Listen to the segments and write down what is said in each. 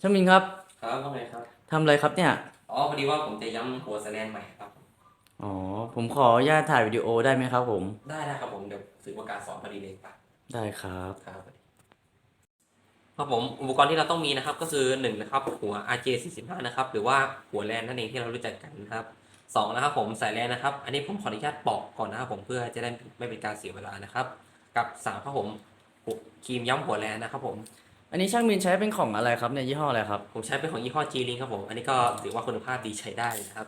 ช่างมินครับครับว่าไงครับ ทำอะไรครับเนี่ย อ๋อ พอดีว่าผมจะย้ำหัวสแลนใหม่ครับ อ๋อ ผมขออนุญาตถ่ายวิดีโอได้ไหมครับผม ได้ได้ครับผมเดี๋ยวสื่อประกาศสอนพอดีเลยครับได้ครับ ครับครับผม อุปกรณ์ที่เราต้องมีนะครับ ก็คือหนึ่งนะครับ หัว RJ 45 นะครับ หรือว่าหัวแลนนั่นเองที่เรารู้จักกันนะครับสองนะครับผมสายแลนนะครับ อันนี้ผมขออนุญาตปอกก่อนนะครับผมเพื่อจะได้ไม่เป็นการเสียเวลานะครับ กับสามครับผมครีมย้ำหัวแลนนะครับผม อันนี้ช่างมินใช้เป็นของอะไรครับเนี่ยยี่ห้ออะไรครับผมใช้เป็นของยี่ห้อ G-Link ครับผม อันนี้ก็ถือว่าคุณภาพดีใช้ได้นะครับ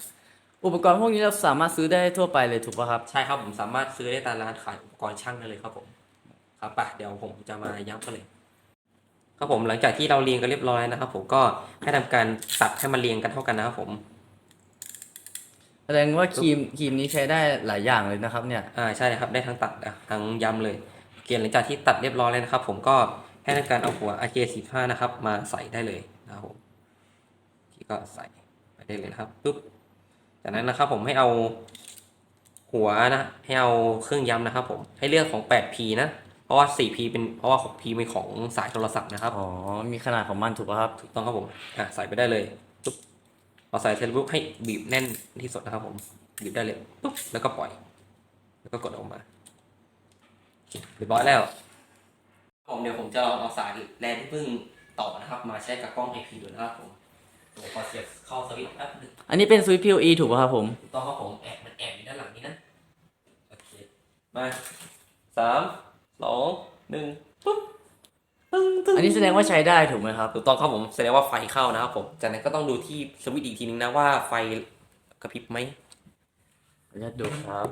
อุปกรณ์พวกนี้เราสามารถซื้อได้ทั่วไปเลยถูกป่ะครับ ใช่ครับผมสามารถซื้อได้ตามร้านขายอุปกรณ์ช่างได้เลยครับผม ครับไปเดี๋ยวผมจะมาย้ำกันเลยครับผมหลังจากที่เราเรียงกันเรียบร้อยนะครับ ผมก็ให้ทำการตัดให้มันเรียงกันเท่ากันนะครับผมแสดงว่าครีมครีมนี้ใช้ได้หลายอย่างเลยนะครับเนี่ยอ่าใช่ครับได้ทั้งตัดอะทั้งย้ำเลยโอเคหลังจากที่ตัดเรียบร้อยแล้วนะครับ ผมก็ ให้ทำการเอาหัว RJ 45 นะครับ มาใส่ได้เลยนะครับผมที่ก็ใส่ไปได้เลยนะครับปุ๊บจากนั้นนะครับผมให้เอาหัวนะให้เอาเครื่องย้ำนะครับ ผมให้เลือกของ 8P นะเพราะว่า 4P เป็นเพราะว่า 6P เป็นของสายโทรศัพท์นะครับอ๋อมีขนาดของมันถูกป่ะครับถูกต้องครับผมอะใส่ไปได้เลยปุ๊บพอใส่เสร็จปุ๊บให้บีบแน่นที่สุดนะครับ ผมบีบได้เลยปุ๊บแล้วก็ปล่อย แล้วก็กดออกมาเรียบร้อยแล้วผม เดี๋ยวผมจะลองเอาสายแลนที่เพิ่งต่อนะครับ มาใช้กับกล้อง IP ดูนะครับผมผมขอเสียบเข้าสวิตช์แป๊บนึงอันนี้เป็นสวิตช์ PoE ถูกป่ะครับผม ถูกต้องครับผมแอบมันแอบอยู่ด้านหลังนี้นะโอเคมาสามสองหนึ่งปุ๊บตึ้งตึ้งอันนี้แสดงว่าใช้ได้ถูกไหมครับ ถูกต้องครับผมแสดงว่าไฟเข้านะครับผมจากนั้นก็ต้องดูที่สวิตช์อีกทีนึงนะว่าไฟกระพริบไหมขออนุญาตดูครับ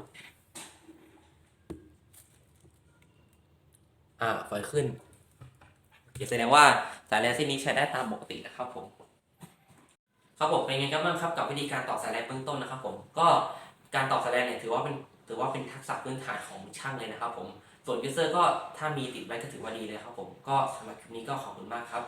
อ่าไฟขึ้นแสดงว่าสายแลนเส้นนี้ใช้ได้ตามปกตินะครับผม ครับผมเป็นไงกันบ้างครับกับวิธีการต่อสายแลนเบื้องต้นนะครับ ผม ก็การต่อสายแลนเนี่ยถือว่าเป็นถือว่าเป็นทักษะพื้นฐานของช่างเลยนะครับ ผม ส่วนยูเซอร์ก็ถ้ามีติดไว้ก็ถือว่าดีเลยครับ ผม ก็สำหรับคลิปนี้ก็ขอบคุณมากครับ